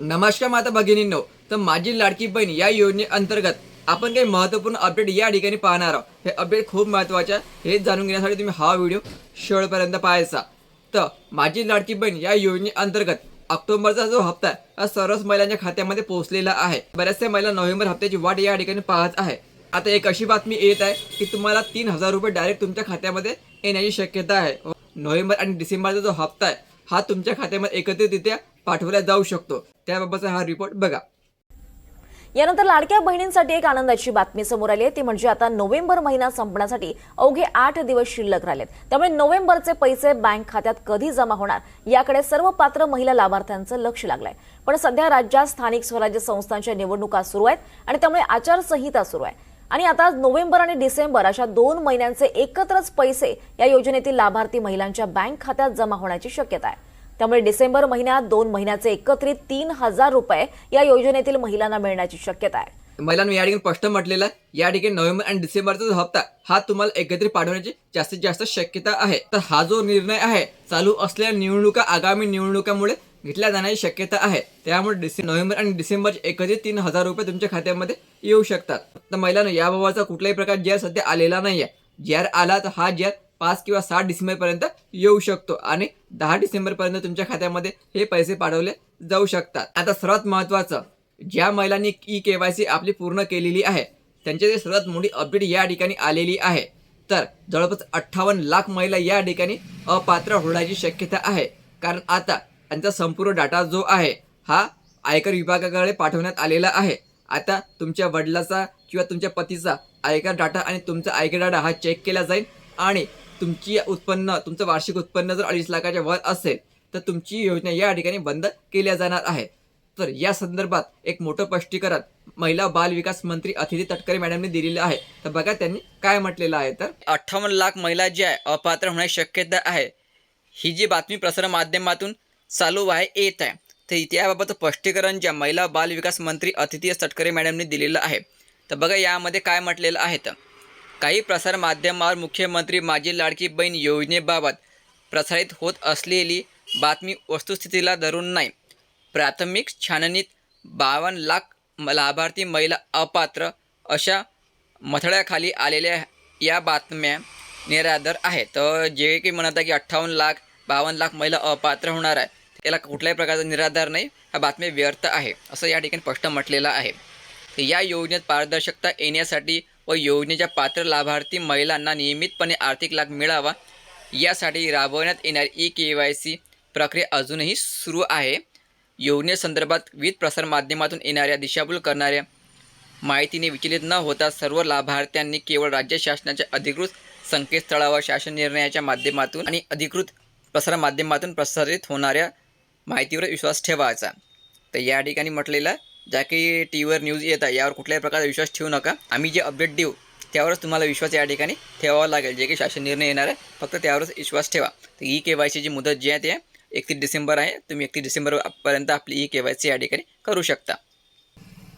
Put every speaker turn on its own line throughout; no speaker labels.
नमस्कार माता भगिनींनो. तर माझी लाडकी बहीण या योजनेअंतर्गत आपण काही महत्त्वपूर्ण अपडेट या ठिकाणी पाहणार आहोत. हे अपडेट खूप महत्त्वाचे आहे. हे जाणून घेण्यासाठी तुम्ही हा व्हिडिओ शेवटपर्यंत पाहायचा. तर माझी लाडकी बहीण या योजनेअंतर्गत ऑक्टोबरचा जो हप्ता आहे हा सर्वच महिलांच्या खात्यामध्ये पोहोचलेला आहे. बऱ्याचशा महिला नोव्हेंबर हप्त्याची वाट या ठिकाणी पाहत आहे. आता एक अशी बातमी येत आहे की तुम्हाला तीन हजार रुपये डायरेक्ट तुमच्या खात्यामध्ये येण्याची शक्यता आहे. नोव्हेंबर आणि डिसेंबरचा जो हप्ता आहे हा तुमच्या खात्यामध्ये एकत्रितरित्या पाठवला जाऊ शकतो. त्याबाबतचा हा रिपोर्ट बघा.
यानंतर लाडक्या बहिणींसाठी एक आनंदाची बातमी समोर आली आहे. ती म्हणजे आता नोव्हेंबर महिना संपण्यासाठी अवघे आठ दिवस शिल्लक राहिलेत. त्यामुळे नोव्हेंबरचे पैसे बँक खात्यात कधी जमा होणार? याकडे सर्व पात्र महिला लाभार्थ्यांचं लक्ष लागलंय. पण सध्या राज्यात स्थानिक स्वराज्य संस्थांच्या निवडणुका सुरू आहेत आणि त्यामुळे आचारसंहिता सुरू आहे. आणि आता नोव्हेंबर आणि डिसेंबर अशा दोन महिन्यांचे एकत्रच पैसे या योजनेतील लाभार्थी महिलांच्या बँक खात्यात जमा होण्याची शक्यता आहे. त्यामुळे डिसेंबर महिन्यात दोन महिन्याचे एकत्रित तीन हजार रुपये या योजनेतील महिलांना मिळण्याची शक्यता आहे.
महिलांनी या ठिकाणी स्पष्ट म्हटलेलं आहे या ठिकाणी नोव्हेंबर आणि डिसेंबरचा जो हप्ता हा तुम्हाला एकत्रित पाठवण्याची जास्तीत जास्त शक्यता आहे. तर हा जो निर्णय आहे चालू असलेल्या निवडणुका आगामी निवडणुकामुळे घेतल्या जाण्याची शक्यता आहे. त्यामुळे डिसे नोव्हेंबर आणि डिसेंबरचे एकत्रित तीन हजार रुपये तुमच्या खात्यामध्ये येऊ शकतात. तर महिलांना याबाबतचा कुठलाही प्रकार जी सध्या आलेला नाही आहे जी आला तर हा जी पाच किंवा सात डिसेंबरपर्यंत येऊ शकतो. आणि दहा डिसेंबरपर्यंत तुमच्या खात्यामध्ये हे पैसे पाठवले जाऊ शकतात. आता सर्वात महत्त्वाचं ज्या महिलांनी ई के वाय सी आपली पूर्ण केलेली आहे त्यांची सर्वात मोठी अपडेट या ठिकाणी आलेली आहे. तर जवळपास अठ्ठावन्न लाख महिला या ठिकाणी अपात्र होण्याची शक्यता आहे. कारण आता त्यांचा संपूर्ण डाटा जो आहे हा आयकर विभागाकडे पाठवण्यात आलेला आहे. आता तुमच्या वडिलाचा किंवा तुमच्या पतीचा आयकर डाटा आणि तुमचा आयकर डाटा हा चेक केला जाईल आणि तुमची उत्पन्न तुमचं वार्षिक उत्पन्न जर अडीच लाखाच्या वर असेल तर तुमची योजना या ठिकाणी बंद केल्या जाणार आहे. तर या संदर्भात एक मोठं स्पष्टीकरण महिला बाल विकास मंत्री अतिथी तटकरे मॅडमने दिलेलं आहे. तर बघा त्यांनी काय म्हटलेलं आहे तर? अठ्ठावन्न लाख महिला जी आहे अपात्र होण्याची शक्यता आहे. ही जी बातमी प्रसार माध्यमातून चालू आहे येत आहे तर त्याबाबत स्पष्टीकरण ज्या महिला बाल विकास मंत्री अतिथी तटकरे मॅडमने दिलेलं आहे. तर बघा यामध्ये काय म्हटलेलं आहे तर? काही प्रसारमाध्यमांवर मुख्यमंत्री माझी लाडकी बहीण योजनेबाबत प्रसारित होत असलेली बातमी वस्तुस्थितीला धरून नाही. प्राथमिक छाननीत बावन्न लाख म- लाभार्थी महिला अपात्र अशा मथळ्याखाली आलेल्या या बातम्या निराधार आहेत. तर जे की म्हणत आहे की अठ्ठावन्न लाख बावन्न लाख महिला अपात्र होणार आहे त्याला कुठल्याही प्रकारचा निराधार नाही. हा बातमी व्यर्थ आहे. असं या ठिकाणी स्पष्ट म्हटलेलं आहे. या योजनेत पारदर्शकता येण्यासाठी व योजनेच्या पात्र लाभार्थी महिलांना नियमितपणे आर्थिक लाभ मिळावा यासाठी राबवण्यात येणारी ई के वाय सी प्रक्रिया अजूनही सुरू आहे. योजनेसंदर्भात विविध प्रसारमाध्यमातून येणाऱ्या दिशाभूल करणाऱ्या माहितीने विचलित न होता सर्व लाभार्थ्यांनी केवळ राज्य शासनाच्या अधिकृत संकेतस्थळावर शासन निर्णयाच्या माध्यमातून आणि अधिकृत प्रसारमाध्यमातून प्रसारित होणाऱ्या माहितीवर विश्वास ठेवायचा. तर या ठिकाणी म्हटलेलं ज्या काही टी व्हीवर न्यूज येत आहे यावर कुठल्याही प्रकारचा विश्वास ठेवू नका. आम्ही जे अपडेट देऊ त्यावरच तुम्हाला विश्वास या ठिकाणी ठेवावा लागेल. जे काही शासन निर्णय येणार आहे फक्त त्यावरच विश्वास ठेवा. तर ई के वाय सीची मुदत जी आहे ते एकतीस डिसेंबर आहे. तुम्ही एकतीस डिसेंबरपर्यंत आपली ई के वाय सी या ठिकाणी करू शकता.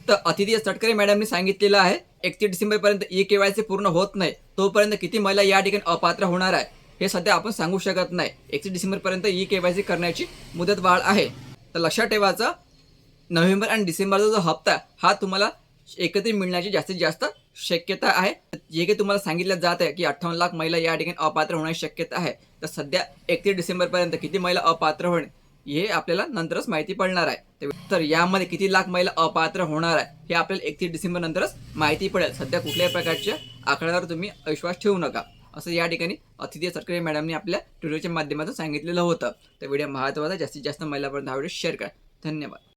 तर अतिथी तटकरे मॅडमनी सांगितलेलं आहे एकतीस डिसेंबरपर्यंत ई के वाय सी पूर्ण होत नाही. तोपर्यंत किती महिला या ठिकाणी अपात्र होणार आहे हे सध्या आपण सांगू शकत नाही. एकतीस डिसेंबरपर्यंत ई के वाय सी करण्याची मुदत वाढ आहे. तर लक्षात ठेवायचं नोव्हेंबर आणि डिसेंबरचा जो हप्ता हा तुम्हाला एकत्रित मिळण्याची जास्तीत जास्त शक्यता आहे. जे काही तुम्हाला सांगितलं जात आहे की अठ्ठावन्न लाख महिला या ठिकाणी अपात्र होण्याची शक्यता आहे तर सध्या एकतीस डिसेंबरपर्यंत किती महिला अपात्र होणे हे आपल्याला नंतरच माहिती पडणार आहे. तर यामध्ये किती लाख महिला अपात्र होणार आहे हे आपल्याला एकतीस डिसेंबर नंतरच माहिती पडेल. सध्या कुठल्याही प्रकारच्या आकड्यावर तुम्ही विश्वास ठेवू नका असं या ठिकाणी अतिथी सरकारी मॅडमने आपल्या ट्विटरच्या माध्यमातून सांगितलेलं होतं. तर व्हिडिओ महत्त्वाचा जास्तीत जास्त महिलापर्यंत हा व्हिडिओ शेअर करा. धन्यवाद.